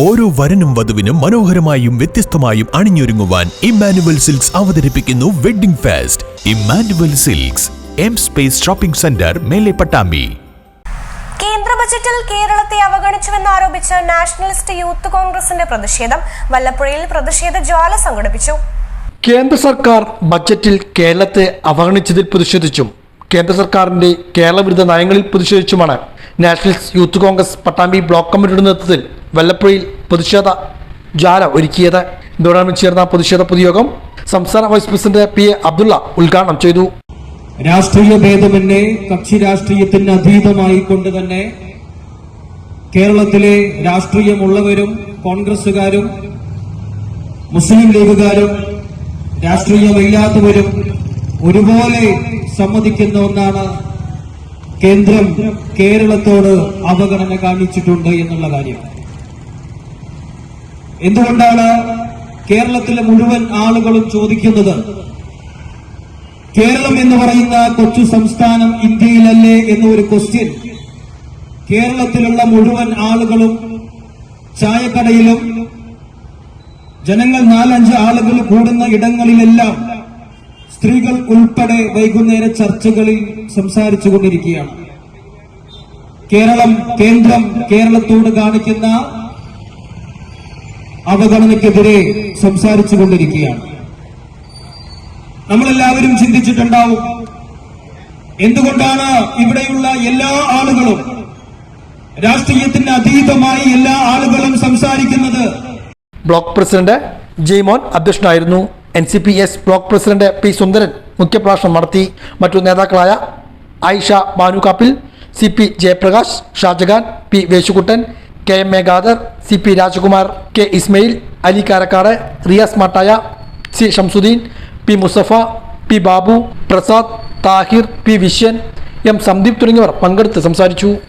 ഓരോ വരനും വധുവിനും മനോഹരമായും വ്യത്യസ്തമായും അണിഞ്ഞൊരുങ്ങുവാൻ ഇമ്മാനുവൽ സിൽക്സ് അവതരിപ്പിക്കുന്നു wedding fest. Emmanuel Silks M space shopping centre Mele Pattambi. കേന്ദ്ര ബജറ്റിൽ കേരളത്തെ അവഗണിച്ചുവെന്നാരോപിച്ച് നാഷണലിസ്റ്റ് യൂത്ത് കോൺഗ്രസിന്റെ പ്രതിഷേധം വല്ലപ്പുഴയിൽ പ്രതിഷേധ ജ്വാല സംഘടിപ്പിച്ചു. കേന്ദ്ര സർക്കാർ ബജറ്റിൽ കേരളത്തെ അവഗണിച്ചതിൽ പ്രതിഷേധിച്ചും. കേന്ദ്ര സർക്കാരിന്റെ കേരള വിരുദ്ധ നയങ്ങളിൽ പ്രതിഷേധിച്ചുമാണ് Nationalist Youth Congress Pattambi block കമ്മിറ്റിയുടെ നേതൃത്വത്തിൽ വല്ലപ്പുഴയിൽ പ്രതിഷേധ ജാല ഒരുക്കിയത്. ഇതോടൊപ്പം ചേർന്ന പ്രതിഷേധ പൊതുയോഗം. സംസ്ഥാന vice president P A Abdullah ഉദ്ഘാടനം ചെയ്തു. രാഷ്ട്രീയ ഭേദമന്യേ കക്ഷി രാഷ്ട്രീയത്തിന് അതീതമായി കൊണ്ട് തന്നെ കേരളത്തിലെ രാഷ്ട്രീയമുള്ളവരും കോൺഗ്രസുകാരും മുസ്ലിം ലീഗുകാരും രാഷ്ട്രീയമില്ലാത്തവരും ഒരുപോലെ സമ്മതിക്കുന്ന ഒന്നാണ് കേന്ദ്രം കേരളത്തോട് അവഗണന കാണിച്ചിട്ടുണ്ട് എന്നുള്ള കാര്യം. എന്തുകൊണ്ടാണ് കേരളത്തിലെ മുഴുവൻ ആളുകളും ചോദിക്കുന്നത്? കേരളം എന്ന് പറയുന്ന കൊച്ചു സംസ്ഥാനം ഇന്ത്യയിലല്ലേ എന്നൊരു ക്വസ്റ്റ്യൻ കേരളത്തിലുള്ള മുഴുവൻ ആളുകളും ചായക്കടയിലും ജനങ്ങൾ നാലഞ്ച് ആളുകൾ കൂടുന്ന ഇടങ്ങളിലെല്ലാം സ്ത്രീകൾ ഉൾപ്പെടെ വൈകുന്നേര ചർച്ചകളിൽ സംസാരിച്ചു കൊണ്ടിരിക്കുകയാണ് കേരളം കേന്ദ്രം കേരളത്തോട് കാണിക്കുന്ന അവഗണനയ്ക്കെതിരെ സംസാരിച്ചു കൊണ്ടിരിക്കുകയാണ് നമ്മളെല്ലാവരും ചിന്തിച്ചിട്ടുണ്ടാവും എന്തുകൊണ്ടാണ് ഇവിടെയുള്ള എല്ലാ ആളുകളും രാഷ്ട്രീയത്തിന് അതീതമായി എല്ലാ ആളുകളും സംസാരിക്കുന്നത്? ബ്ലോക്ക് പ്രസിഡന്റ് ജെയ്മോൻ അധ്യക്ഷനായിരുന്നു. N C P S block president P Sundaran മുഖ്യപ്രഭാഷണം നടത്തി. മറ്റു നേതാക്കളായ Ayisha Banukappil C P Jayaprakash Shajahan P Veshukuttan K M A Khader C P Rajakumar K Ismail Ali Karakkad Riyas Mattaya C Shamsuddin P Musafa P Babu Prasad Thahir P Viswan M Sandeep തുടങ്ങിയവർ പങ്കെടുത്ത് സംസാരിച്ചു.